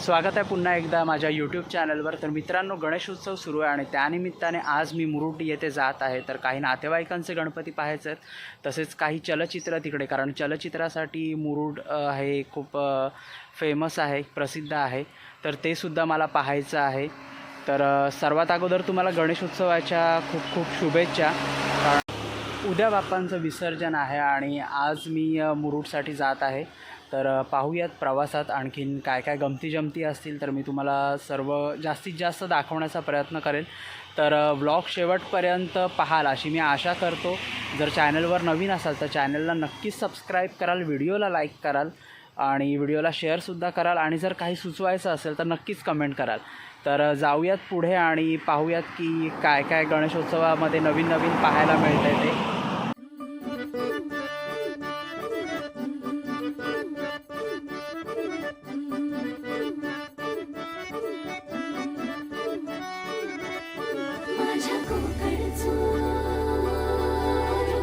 स्वागत आहे पुन्हा एकदा माझ्या यूट्यूब चॅनलवर तर मित्रांनो गणेशोत्सव सुरू आहे आणि त्यानिमित्ताने आज मी मुरुड येथे जात आहे. तर काही नातेवाईकांचे गणपती पाहायचे आहेत. तसेच काही चलचित्र तिकडे कारण चलचित्रासाठी मुरुड हे खूप फेमस आहे प्रसिद्ध आहे. तर ते सुद्धा मला पाहायचं आहे. तर सर्वात अगोदर तुम्हाला गणेशोत्सवाच्या खूप खूप शुभेच्छा. कारण उद्या बाप्पांचं विसर्जन आहे आणि आज मी मुरुडसाठी जात आहे. तर पाहूयात प्रवासात आणखीन काय काय गमती जमती असतील तर मी तुम्हाला सर्व जास्तीत जास्त दाखवण्याचा प्रयत्न करेल. तर व्लॉग शेवटपर्यंत पाहाल अशी मी आशा करतो. जर चॅनलवर नवीन असाल तर चॅनलला नक्कीच सबस्क्राईब कराल व्हिडिओला लाईक कराल आणि व्हिडिओला शेअरसुद्धा कराल आणि जर काही सुचवायचं असेल तर नक्कीच कमेंट कराल. तर जाऊयात पुढे आणि पाहूयात की काय काय गणेशोत्सवामध्ये नवीन नवीन पाहायला मिळतं ते. माझ्या कोकणचो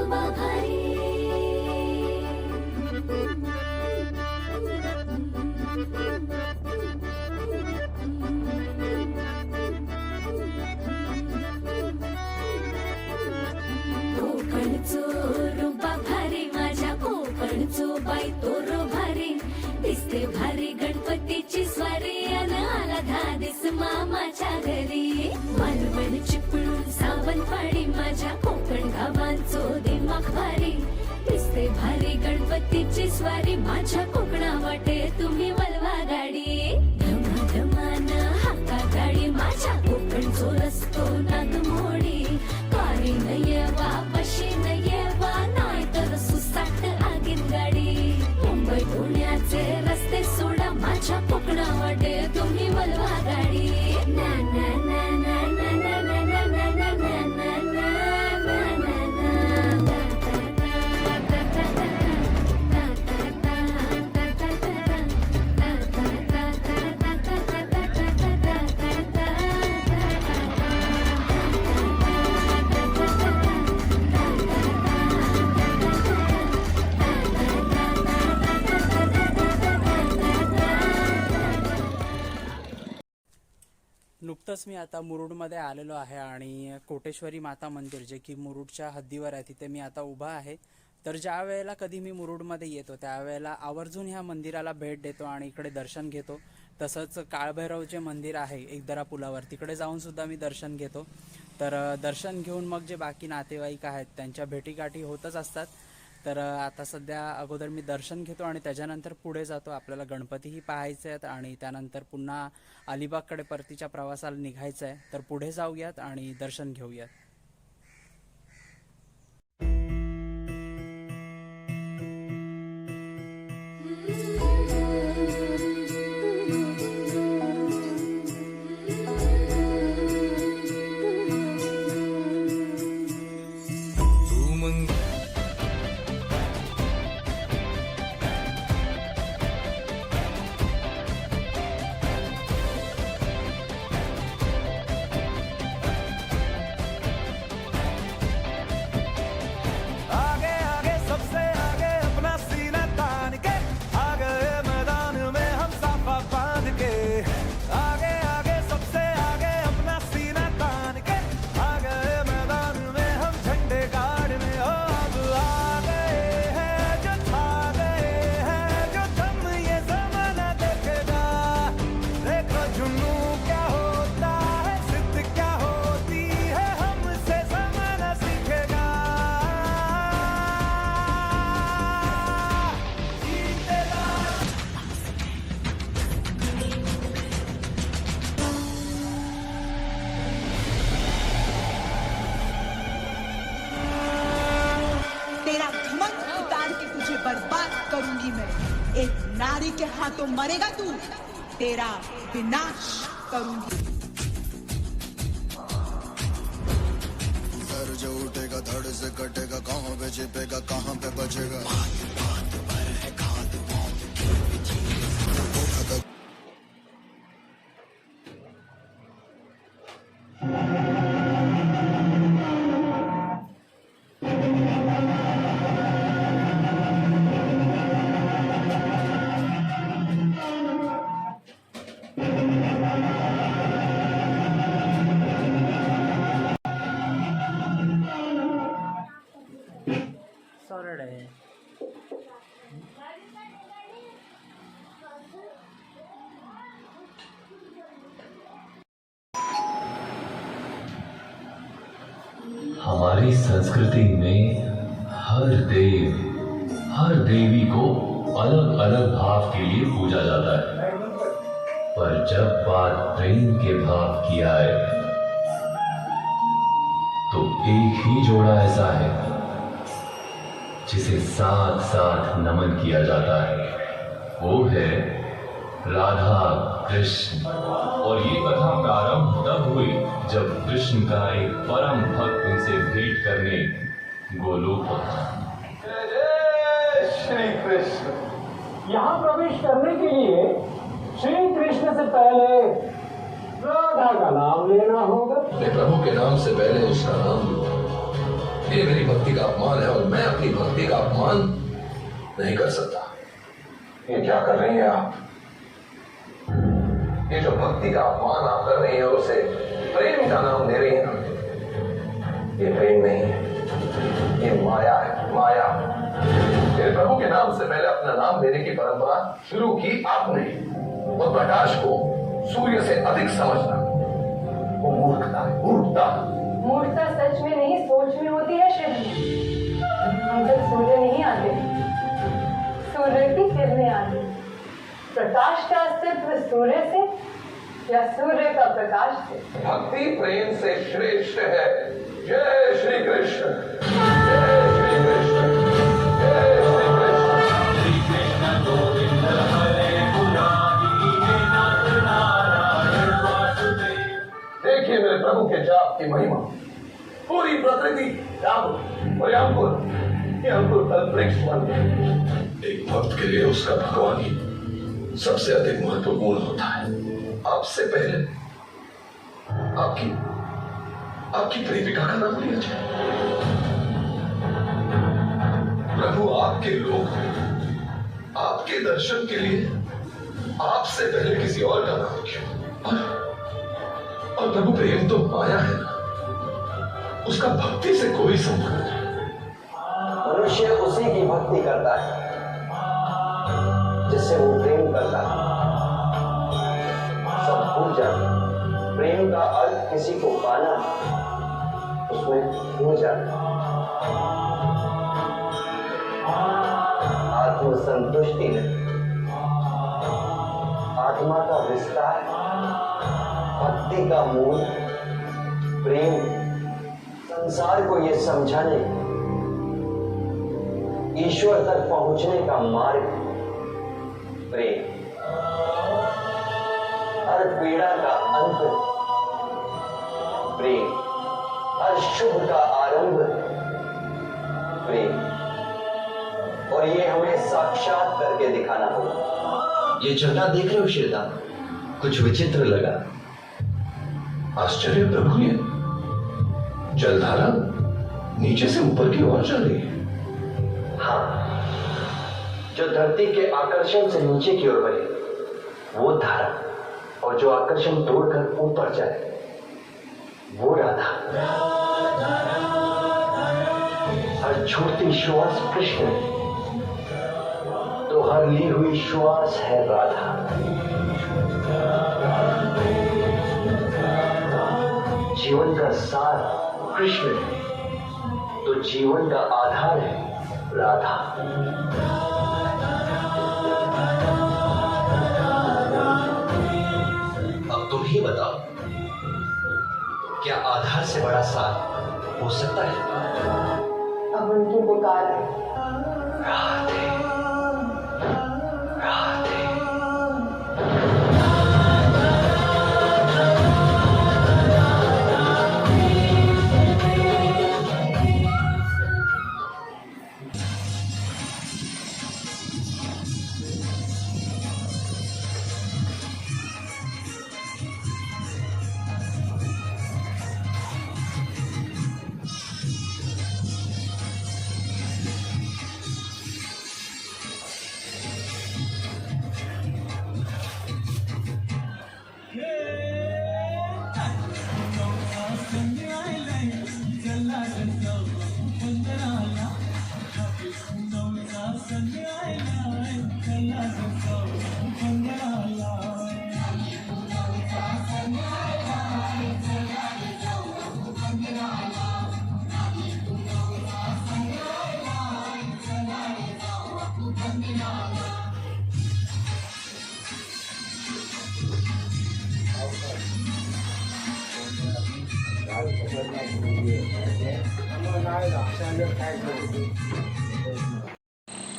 बाभारी. कोकणचो भारी माझ्या कोकणचो बाई तो रो भारी. दिसते भारी स्वारी माझ्या कोकणा वाटे तुम्ही नुकतंच मी आता मुरुडमध्ये आलेलो आहे आणि कोटेश्वरी माता मंदिर जे की मुरुडच्या हद्दीवर आहे तिथे मी आता उभा आहे. तर ज्या वेळेला कधी मी मुरुडमध्ये येतो त्यावेळेला आवर्जून ह्या मंदिराला भेट देतो आणि इकडे दर्शन घेतो. तसंच काळभैरवचे मंदिर आहे एकदरा पुलावर तिकडे जाऊन सुद्धा मी दर्शन घेतो. तर दर्शन घेऊन मग जे बाकी नातेवाईक आहेत त्यांच्या भेटीगाठी होतच असतात. तर आता सध्या अगोदर मी दर्शन घेतो आणि त्याच्यानंतर पुढे जातो. आपल्याला गणपतीही पाहायचे आहेत आणि त्यानंतर पुन्हा अलिबागकडे परतीच्या प्रवासाला निघायचं आहे. तर पुढे जाऊयात आणि दर्शन घेऊयात. नारी के हाथों मरेगा तू। तेरा विनाश करूँगी। जो उठेगा, धड़ से कटेगा, कहाँ पे छिपेगा, कहाँ पे बचेगा? हमारी संस्कृति में हर देव, हर देवी को अलग अलग भाव के लिए पूजा जाता है। पर जब बात प्रेम के भाव की आए तो एक ही जोड़ा ऐसा है, जिसे साथ साथ नमन किया जाता है। वो है राधा कृष्ण। और ये कथा प्रारंभ तब हुई जब कृष्ण का एक परम भक्त उनसे भेंट करने गोलोक पहुँचा। श्री कृष्ण। यहाँ प्रवेश करने के लिए श्री कृष्ण से पहले राधा का नाम लेना होगा। प्रभु के नाम से पहले उसका नाम ये मेरी भक्ति का अपमान है और मैं अपनी भक्ति का अपमान नहीं कर सकता। ये क्या कर रही हैं आप? ये जो भक्ति का अपमान आप कर रहे हैं और उसे प्रेम का नाम दे रही हैं। ये प्रेम नहीं है। ये माया है, माया। मेरे प्रभु के नाम से पहले अपना नाम लेने की परंपरा शुरू की आपने। और प्रकाश को सूर्य से अधिक समझना। वो मूर्खता है, मूर्खता। मूर्खता सच में नहीं, सोच में होती है श्री हम तक सूर्य नहीं आते, सूर्य की किरणें आती। प्रकाश का अस्तित्व सूर्य से या सूर्य का प्रकाश से? भक्ति प्रेम से श्रेष्ठ है। जय श्री कृष्ण। जय श्री कृष्ण जय श्री कृष्ण देखिए मेरे प्रभु के जाप की महिमा। पूरी प्रकृति जाप और अंकुर ये अंकुर कल वृक्ष बन एक भक्त के लिए उसका भगवान ही सबसे अधिक महत्वपूर्ण होता है। आपसे पहले आपकी आपकी प्रेमिका का नाम लिया जाए। प्रभु आपके लोग आपके दर्शन के लिए आपसे पहले किसी और का नाम क्यों? और, प्रभु प्रेम तो पाया है ना? उसका भक्ति से कोई संबंध नहीं। मनुष्य उसी की भक्ति करता है जिससे वो प्रेम करता है सब भूल जाते प्रेम का अर्थ किसी को पाना, उसमें हो जाना। आत्मसंतुष्टि नहीं। आत्मा का विस्तार, भक्ति का मूल, प्रेम। संसार को यह समझाने, ईश्वर तक पहुँचने का मार्ग। प्रेम। हर पीड़ा का अंत। प्रेम। हर शुभ का आरंभ। प्रेम। और ये हमें साक्षात करके दिखाना होगा। ये झरना देख रहे हो श्रीदा कुछ विचित्र लगा। आश्चर्य प्रभु ये। जलधारा नीचे से ऊपर की ओर जा रही है। हाँ। जो धरती के आकर्षण से नीचे की ओर बहे वो धारा और जो आकर्षण तोड़कर ऊपर जाए, वो राधा। हर छूटती श्वास कृष्ण तो हर ली हुई श्वास है राधा। जीवन का सार कृष्ण है तो जीवन का आधार है राधा। बताओ। क्या आधार से बड़ा साथ हो सकता है? अब उनकी पुकार है। राधे।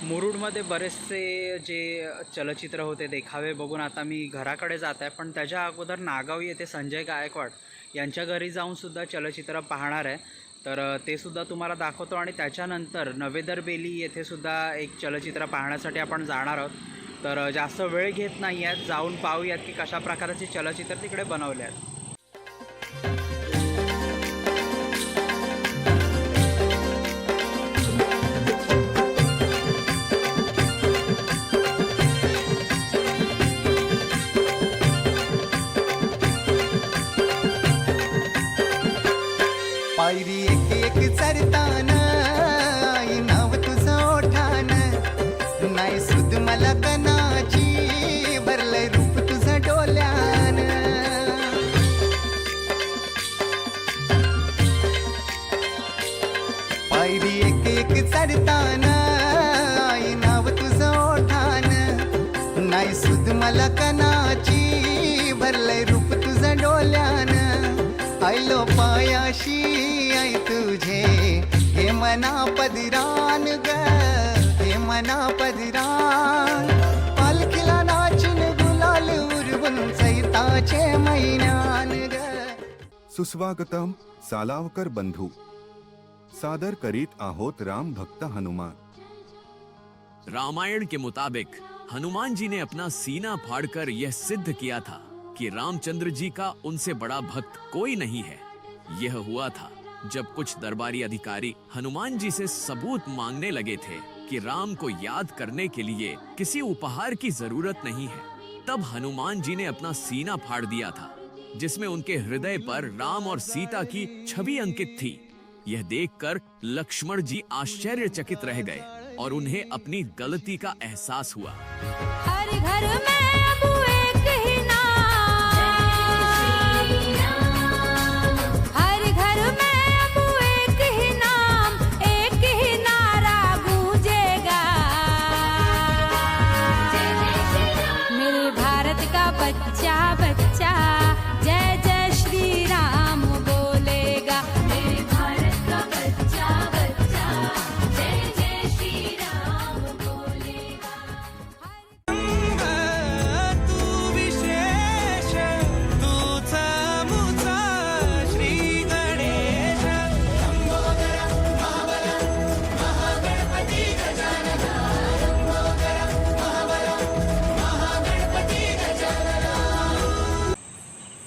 मुरुडमध्ये बरेचसे जे चलचित्र होते देखावे बघून आता मी घराकडे जात आहे पण त्याच्या अगोदर नागाव येथे संजय गायकवाड यांच्या घरी जाऊन सुद्धा चलचित्र पाहणार आहे. तर ते सुद्धा तुम्हाला दाखवतो आणि त्याच्यानंतर नवेदर बेली येथे सुद्धा एक चलचित्र पाहण्यासाठी आपण जाणार आहोत. तर जास्त वेळ घेत नाही आहेत. जाऊन पाहूयात की कशा प्रकारचे चलचित्र तिकडे बनवले आहेत. काय सुद मला कनाची भरलंय रूप तुझं डोल्यान. पायरी एक एक चढताना आई नाव तुझं ओठान. नाही सुद मला कनाची भरलंय रूप तुझं डोल्यान. आयलो पायाशी आई तुझे हे मना पदिरान ग. मना पदिरान पालखीला नाचून गुलाल उरवून चैताचे मैनान ग। सुस्वागतम सालावकर बंधू। सादर करीत आहोत राम भक्त हनुमान। रामायण के मुताबिक हनुमान जी ने अपना सीना फाड़कर यह सिद्ध किया था कि रामचंद्र जी का उनसे बड़ा भक्त कोई नहीं है। यह हुआ था जब कुछ दरबारी अधिकारी हनुमान जी से सबूत मांगने लगे थे। कि राम को याद करने के लिए किसी उपहार की ज़रूरत नहीं है। तब हनुमान जी ने अपना सीना फाड़ दिया था, जिसमें उनके हृदय पर राम और सीता की छवि अंकित थी। यह देखकर लक्ष्मण जी आश्चर्यचकित रह गए और उन्हें अपनी गलती का एहसास हुआ। हर घर में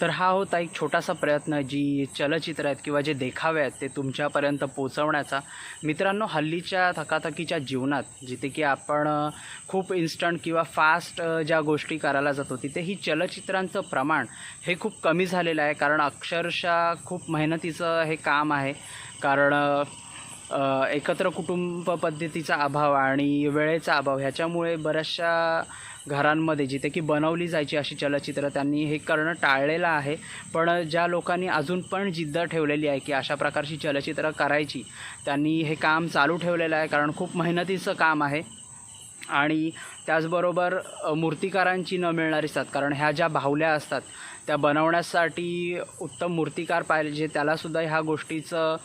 तर हा होता एक छोटासा प्रयत्न जी चलचित्र आहेत किंवा जे देखावे आहेत ते तुमच्यापर्यंत पोचवण्याचा मित्रांनो हल्लीच्या थकाथकीच्या जीवनात जिथे की आपण खूप इन्स्टंट किंवा फास्ट ज्या गोष्टी करायला जातो तिथे ही चलचित्रांचं प्रमाण हे खूप कमी झालेलं आहे कारण अक्षरशः खूप मेहनतीचं हे काम आहे. कारण एकत्र कुटुंब पद्धतीचा अभाव आणि वेळेचा अभाव ह्याच्यामुळे बऱ्याचशा घरांमध्ये जिथे की बनवली जायची अशी चलचित्र त्यांनी हे करणं टाळलेलं आहे. पण ज्या लोकांनी अजून पण जिद्द ठेवलेली आहे की अशा प्रकारची चलचित्र करायची त्यांनी हे काम चालू ठेवलेलं आहे कारण खूप मेहनतीचं काम आहे. आणि त्याचबरोबर मूर्तिकारांची न मिळणारी असतात कारण ह्या ज्या बाहुल्या असतात त्या बनवण्यासाठी उत्तम मूर्तिकार पाहिजे त्यालासुद्धा ह्या गोष्टीचं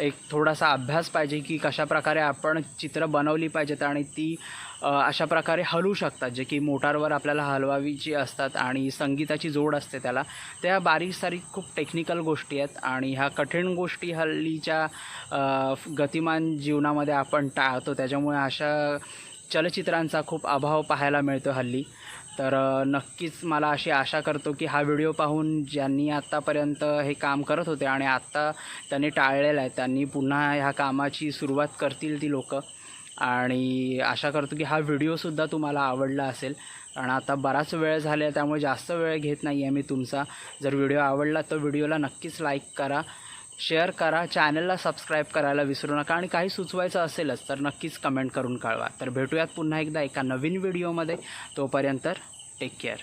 एक थोडासा अभ्यास पाहिजे की कशा प्रकारे आपण चित्र बनवली पाहिजेत आणि ती अशा प्रकारे हलू शकतात जे की मोटारवर आपल्याला हलवावीची असतात आणि संगीताची जोड असते त्याला. त्या बारीक सारीक खूप टेक्निकल गोष्टी आहेत आणि ह्या कठीण गोष्टी हल्लीच्या गतिमान जीवनामध्ये आपण टाळतो. त्याच्यामुळे अशा चलचित्रांचा खूप अभाव पाहायला मिळतो हल्ली. तर नक्कीच मला अशी आशा करतो की हा व्हिडिओ पाहून ज्यांनी आत्तापर्यंत हे काम करत होते आणि आत्ता त्यांनी टाळलेलं आहे त्यांनी पुन्हा ह्या कामाची सुरुवात करतील ती लोकं. आणि आशा करतो की हा व्हिडिओसुद्धा तुम्हाला आवडला असेल. कारण आता बराच वेळ झाला आहे त्यामुळे जास्त वेळ घेत नाही आहे मी तुमचा. जर व्हिडिओ आवडला तर व्हिडिओला नक्कीच लाईक करा. शेअर करा चॅनलला सबस्क्राईब करायला विसरू नका आणि काही सुचवायचं असेलच तर नक्कीच कमेंट करून कळवा. तर भेटूयात पुन्हा एकदा एका नवीन व्हिडिओमध्ये. तोपर्यंत टेक केअर